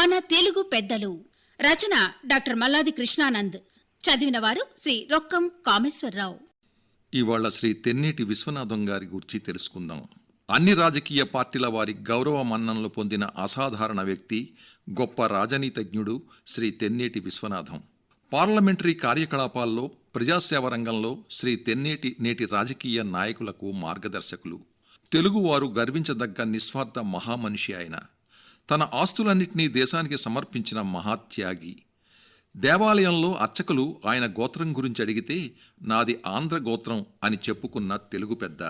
మన తెలుగు పెద్దలు. రచన డాక్టర్ మల్లాది కృష్ణానంద్. చదివిన వారు శ్రీ రొక్కం కామేశ్వరరావు. ఇవాళ శ్రీ తెన్నేటి విశ్వనాథం గారి గురించి తెలుసుకుందాం. అన్ని రాజకీయ పార్టీల వారి గౌరవ మన్ననలు పొందిన అసాధారణ వ్యక్తి గొప్ప రాజనీతజ్ఞుడు శ్రీ తెన్నేటి విశ్వనాథం. పార్లమెంటరీ కార్యకలాపాల్లో ప్రజాసేవ రంగంలో శ్రీ తెన్నేటి నేటి రాజకీయ నాయకులకు మార్గదర్శకులు. తెలుగువారు గర్వించదగ్గ నిస్వార్థ మహామనిషి ఆయన. తన ఆస్తులన్నింటినీ దేశానికి సమర్పించిన మహాత్యాగి. దేవాలయంలో అర్చకులు ఆయన గోత్రం గురించి అడిగితే నాది ఆంధ్ర గోత్రం అని చెప్పుకున్న తెలుగు పెద్ద.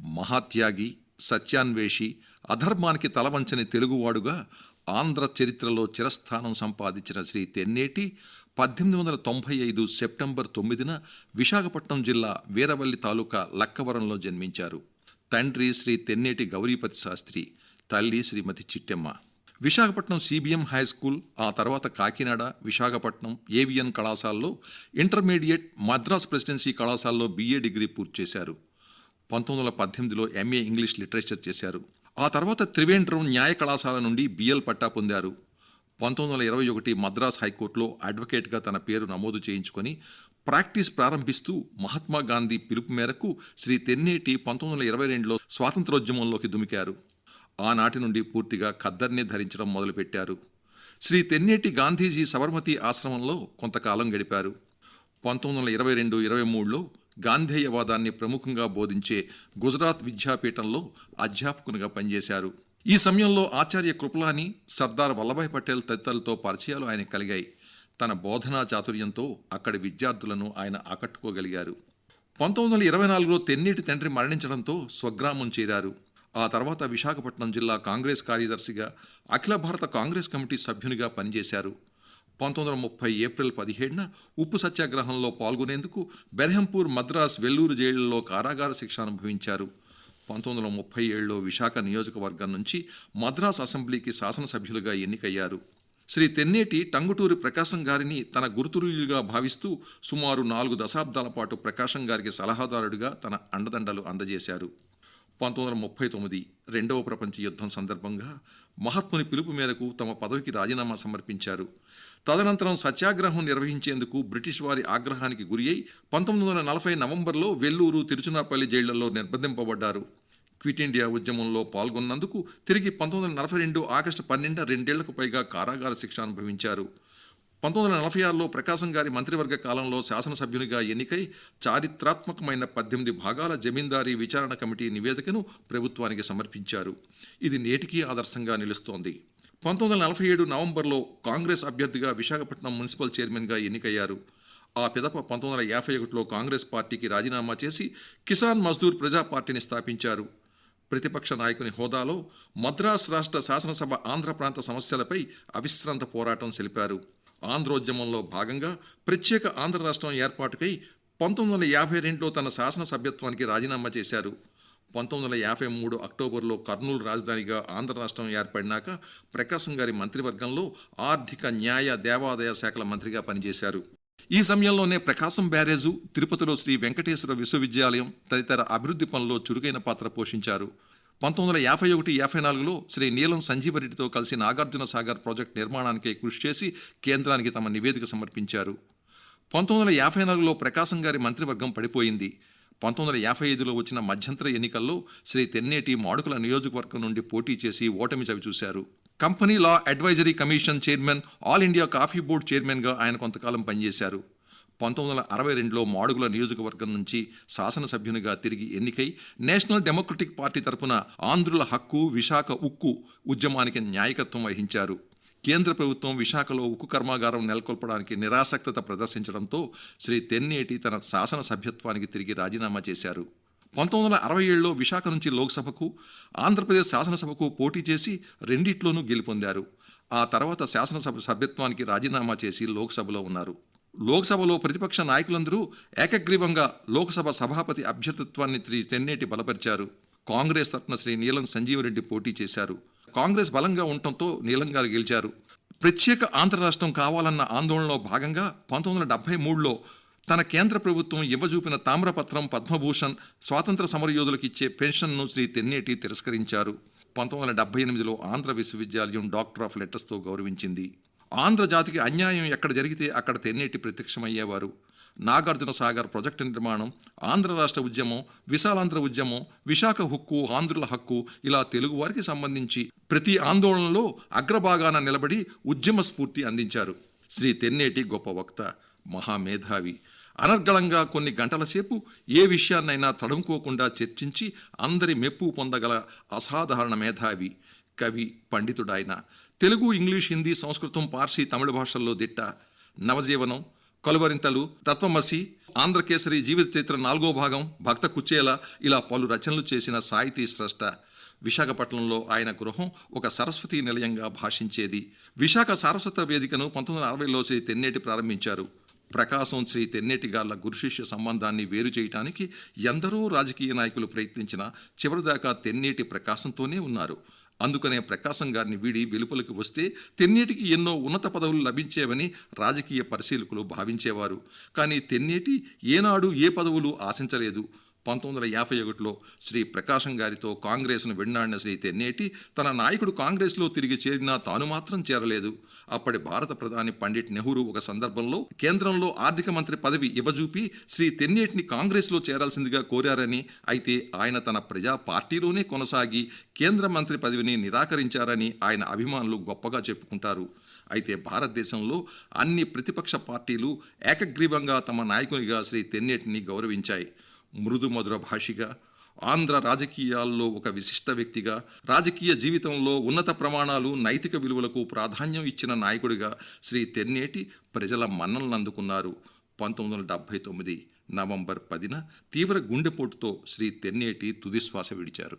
మహాత్యాగి సత్యాన్వేషి అధర్మానికి తలవంచని తెలుగువాడుగా ఆంధ్ర చరిత్రలో చిరస్థానం సంపాదించిన శ్రీ తెన్నేటి పద్దెనిమిది వందల తొంభై ఐదు సెప్టెంబర్ తొమ్మిదిన విశాఖపట్నం జిల్లా వీరవల్లి తాలూకా లక్కవరంలో జన్మించారు. తండ్రి శ్రీ తెన్నేటి గౌరీపతి శాస్త్రి తల్లి Srimathi Chittemma. Visakhapatnam CBM high school ఆ తర్వాత కాకినాడ విశాఖపట్నం ఏవిఎన్ కళాశాలలో ఇంటర్మీడియట్ మద్రాస్ ప్రెసిడెన్సీ కళాశాలలో బీఏ డిగ్రీ పూర్తి చేశారు. పంతొమ్మిది వందల పద్దెనిమిదిలో ఎంఏ ఇంగ్లీష్ లిటరేచర్ చేశారు. ఆ తర్వాత త్రివేంద్రం న్యాయ కళాశాల నుండి బిఎల్ పట్టా పొందారు. పంతొమ్మిది వందల ఇరవై ఒకటి మద్రాస్ హైకోర్టులో అడ్వకేట్గా తన పేరు నమోదు చేయించుకొని ప్రాక్టీస్ ప్రారంభిస్తూ మహాత్మా గాంధీ పిలుపు మేరకు శ్రీ తెన్నేటి పంతొమ్మిది వందల ఇరవై రెండులో స్వాతంత్రోద్యమంలోకి దుమికారు. ఆనాటి నుండి పూర్తిగా ఖద్దర్ని ధరించడం మొదలుపెట్టారు. శ్రీ తెన్నేటి గాంధీజీ సబర్మతి ఆశ్రమంలో కొంతకాలం గడిపారు. పంతొమ్మిది వందల ఇరవై రెండు ఇరవై మూడులో గాంధేయవాదాన్ని ప్రముఖంగా బోధించే గుజరాత్ విద్యాపీఠంలో అధ్యాపకునిగా పనిచేశారు. ఈ సమయంలో ఆచార్య కృపలాని సర్దార్ వల్లభాయ్ పటేల్ తదితరులతో పరిచయాలు ఆయన కలిగాయి. తన బోధనా చాతుర్యంతో అక్కడి విద్యార్థులను ఆయన ఆకట్టుకోగలిగారు. పంతొమ్మిది వందల ఇరవై నాలుగులో తెన్నేటి తండ్రి మరణించడంతో స్వగ్రామం చేరారు. ఆ తర్వాత విశాఖపట్నం జిల్లా కాంగ్రెస్ కార్యదర్శిగా అఖిల భారత కాంగ్రెస్ కమిటీ సభ్యునిగా పనిచేశారు. పంతొమ్మిది వందల ముప్పై ఏప్రిల్ పదిహేడున ఉప్పు సత్యాగ్రహంలో పాల్గొనేందుకు బెర్హంపూర్ మద్రాస్ వెల్లూరు జైళ్ళలో కారాగార శిక్ష అనుభవించారు. పంతొమ్మిది వందల ముప్పై ఏడులో విశాఖ నియోజకవర్గం నుంచి మద్రాస్ అసెంబ్లీకి శాసనసభ్యులుగా ఎన్నికయ్యారు. శ్రీ తెన్నేటి టంగుటూరి ప్రకాశం గారిని తన గురుతుల్యులుగా భావిస్తూ సుమారు నాలుగు దశాబ్దాల పాటు ప్రకాశం గారికి సలహాదారుడిగా తన అండదండలు అందజేశారు. పంతొమ్మిది వందల ముప్పై తొమ్మిది రెండవ ప్రపంచ యుద్ధం సందర్భంగా మహాత్ముని పిలుపు మేరకు తమ పదవికి రాజీనామా సమర్పించారు. తదనంతరం సత్యాగ్రహం నిర్వహించేందుకు బ్రిటిష్ వారి ఆగ్రహానికి గురి అయి పంతొమ్మిది వందల నలభై నవంబర్లో వెల్లూరు తిరుచునాపల్లి జైళ్ళలో నిర్బంధింపబడ్డారు. క్విట్ ఇండియా ఉద్యమంలో పాల్గొన్నందుకు తిరిగి పంతొమ్మిది వందల నలభై రెండు ఆగస్టు పన్నెండు రెండేళ్ళకు పైగా కారాగార శిక్ష అనుభవించారు. పంతొమ్మిది వందల నలభై ఆరులో ప్రకాశం గారి మంత్రివర్గ కాలంలో శాసనసభ్యునిగా ఎన్నికై చారిత్రాత్మకమైన పద్దెనిమిది భాగాల జమీందారీ విచారణ కమిటీ నివేదికను ప్రభుత్వానికి సమర్పించారు. ఇది నేటికీ ఆదర్శంగా నిలుస్తోంది. పంతొమ్మిది వందల నలభై ఏడు నవంబర్లో కాంగ్రెస్ అభ్యర్థిగా విశాఖపట్నం మున్సిపల్ చైర్మన్గా ఎన్నికయ్యారు. ఆ పిదప పంతొమ్మిది వందల యాభై ఒకటిలో కాంగ్రెస్ పార్టీకి రాజీనామా చేసి కిసాన్ మజ్దూర్ ప్రజా పార్టీని స్థాపించారు. ప్రతిపక్ష నాయకుని హోదాలో మద్రాస్ రాష్ట్ర శాసనసభ ఆంధ్ర ప్రాంత సమస్యలపై అవిశ్రాంత పోరాటం తెలిపారు ఆంధ్రోద్యమంలో భాగంగా ప్రత్యేక ఆంధ్ర రాష్ట్రం ఏర్పాటుకై పంతొమ్మిది వందల యాభై రెండులో తన శాసనసభ్యత్వానికి రాజీనామా చేశారు. పంతొమ్మిది వందల యాభై మూడు అక్టోబర్లో కర్నూలు రాజధానిగా ఆంధ్ర రాష్ట్రం ఏర్పడినాక ప్రకాశం గారి మంత్రివర్గంలో ఆర్థిక న్యాయ దేవాదాయ శాఖల మంత్రిగా పనిచేశారు. ఈ సమయంలోనే ప్రకాశం బ్యారేజు తిరుపతిలో శ్రీ వెంకటేశ్వర విశ్వవిద్యాలయం తదితర అభివృద్ధి పనుల్లో చురుకైన పాత్ర పోషించారు. పంతొమ్మిది వందల యాభై ఒకటి యాభై నాలుగులో శ్రీ నీలం సంజీవరెడ్డితో కలిసి నాగార్జున సాగర్ ప్రాజెక్టు నిర్మాణానికి కృషి చేసి కేంద్రానికి తమ నివేదిక సమర్పించారు. పంతొమ్మిది వందల యాభై నాలుగులో ప్రకాశం గారి మంత్రివర్గం పడిపోయింది. పంతొమ్మిది వందల యాభై ఐదులో వచ్చిన మధ్యంతర ఎన్నికల్లో శ్రీ తెన్నేటి మాడుకుల నియోజకవర్గం నుండి పోటీ చేసి ఓటమి చవిచూశారు company law advisory commission chairman all India coffee board చైర్మన్గా ఆయన కొంతకాలం పనిచేశారు. పంతొమ్మిది వందల అరవై రెండులో మాడుగుల నియోజకవర్గం నుంచి శాసనసభ్యునిగా తిరిగి ఎన్నికై నేషనల్ డెమోక్రటిక్ పార్టీ తరపున ఆంధ్రుల హక్కు విశాఖ ఉక్కు ఉద్యమానికి న్యాయకత్వం వహించారు. కేంద్ర ప్రభుత్వం విశాఖలో ఉక్కు కర్మాగారం నెలకొల్పడానికి నిరాసక్తత ప్రదర్శించడంతో శ్రీ తెన్నేటి తన శాసన సభ్యత్వానికి తిరిగి రాజీనామా చేశారు. పంతొమ్మిది వందల అరవై ఏడులో విశాఖ నుంచి లోక్సభకు ఆంధ్రప్రదేశ్ శాసనసభకు పోటీ చేసి రెండిట్లోనూ గెలుపొందారు. ఆ తర్వాత శాసనసభ సభ్యత్వానికి రాజీనామా చేసి లోక్సభలో ఉన్నారు. లోక్సభలో ప్రతిపక్ష నాయకులందరూ ఏకగ్రీవంగా లోక్సభ సభాపతి అభ్యర్థిత్వాన్ని శ్రీ తెన్నేటి బలపరిచారు. కాంగ్రెస్ తరఫున శ్రీ నీలం సంజీవరెడ్డి పోటీ చేశారు. కాంగ్రెస్ బలంగా ఉండటంతో నీలం గారు గెలిచారు. ప్రత్యేక ఆంధ్ర రాష్ట్రం కావాలన్న ఆందోళనలో భాగంగా పంతొమ్మిది వందల డెబ్బై మూడులో తన కేంద్ర ప్రభుత్వం ఇవ్వజూపిన తామ్రపత్రం పద్మభూషణ్ స్వాతంత్ర సమరయోధులకు ఇచ్చే పెన్షన్ను శ్రీ తెన్నేటి తిరస్కరించారు. పంతొమ్మిది వందల డెబ్బై ఎనిమిదిలో ఆంధ్ర విశ్వవిద్యాలయం డాక్టర్ ఆఫ్ లెటర్స్తో గౌరవించింది. ఆంధ్ర జాతికి అన్యాయం ఎక్కడ జరిగితే అక్కడ తెన్నేటి ప్రత్యక్షమయ్యేవారు. నాగార్జున సాగర్ ప్రాజెక్టు నిర్మాణం ఆంధ్ర రాష్ట్ర ఉద్యమం విశాలాంధ్ర ఉద్యమం విశాఖ హక్కు ఆంధ్రుల హక్కు ఇలా తెలుగువారికి సంబంధించి ప్రతి ఆందోళనలో అగ్రభాగాన నిలబడి ఉద్యమ స్ఫూర్తి అందించారు. శ్రీ తెన్నేటి గొప్ప వక్త మహామేధావి. అనర్గళంగా కొన్ని గంటల సేపు ఏ విషయాన్నైనా తడుముకోకుండా చర్చించి అందరి మెప్పు పొందగల అసాధారణ మేధావి కవి పండితుడాయన. తెలుగు ఇంగ్లీష్ హిందీ సంస్కృతం పార్సీ తమిళ భాషల్లో దిట్ట నవజీవనం కొలవరింతలు తత్వమసి ఆంధ్రకేసరి జీవిత చరిత్ర నాలుగో భాగం భక్త కుచేల ఇలా పలు రచనలు చేసిన సాహితీ స్రష్ట. విశాఖపట్నంలో ఆయన గృహం ఒక సరస్వతి నిలయంగా భాషించేది. విశాఖ సారస్వత వేదికను పంతొమ్మిది వందల అరవైలో శ్రీ తెన్నేటి ప్రారంభించారు. ప్రకాశం శ్రీ తెన్నేటి గార్ల గురుశిష్య సంబంధాన్ని వేరు చేయటానికి ఎందరో రాజకీయ నాయకులు ప్రయత్నించినా చివరిదాకా తెన్నేటి ప్రకాశంతోనే ఉన్నారు. అందుకనే ప్రకాశం గారిని వీడి వెలుపలికి వస్తే తెన్నేటికి ఎన్నో ఉన్నత పదవులు లభించేవని రాజకీయ పరిశీలకులు భావించేవారు. కానీ తెన్నేటి ఏనాడు ఏ పదవులు ఆశించలేదు. పంతొమ్మిది వందల యాభై ఒకటిలో శ్రీ ప్రకాశం గారితో కాంగ్రెస్ను వెన్నాడిన శ్రీ తెన్నేటి తన నాయకుడు కాంగ్రెస్లో తిరిగి చేరినా తాను మాత్రం చేరలేదు. అప్పటి భారత ప్రధాని పండిట్ నెహ్రూ ఒక సందర్భంలో కేంద్రంలో ఆర్థిక మంత్రి పదవి ఇవ్వజూపి శ్రీ తెన్నేటిని కాంగ్రెస్లో చేరాల్సిందిగా కోరారని అయితే ఆయన తన ప్రజా పార్టీలోనే కొనసాగి కేంద్ర మంత్రి పదవిని నిరాకరించారని ఆయన అభిమానులు గొప్పగా చెప్పుకుంటారు. అయితే భారతదేశంలో అన్ని ప్రతిపక్ష పార్టీలు ఏకగ్రీవంగా తమ నాయకునిగా శ్రీ తెన్నేటిని గౌరవించాయి. మృదుమధుర భాషిగా ఆంధ్ర రాజకీయాల్లో ఒక విశిష్ట వ్యక్తిగా రాజకీయ జీవితంలో ఉన్నత ప్రమాణాలు నైతిక విలువలకు ప్రాధాన్యం ఇచ్చిన నాయకుడిగా శ్రీ తెన్నేటి ప్రజల మన్నలను అందుకున్నారు. పంతొమ్మిది వందల డెబ్భై తొమ్మిది నవంబర్ పదిన తీవ్ర గుండెపోటుతో శ్రీ తెన్నేటి తుదిశ్వాస విడిచారు.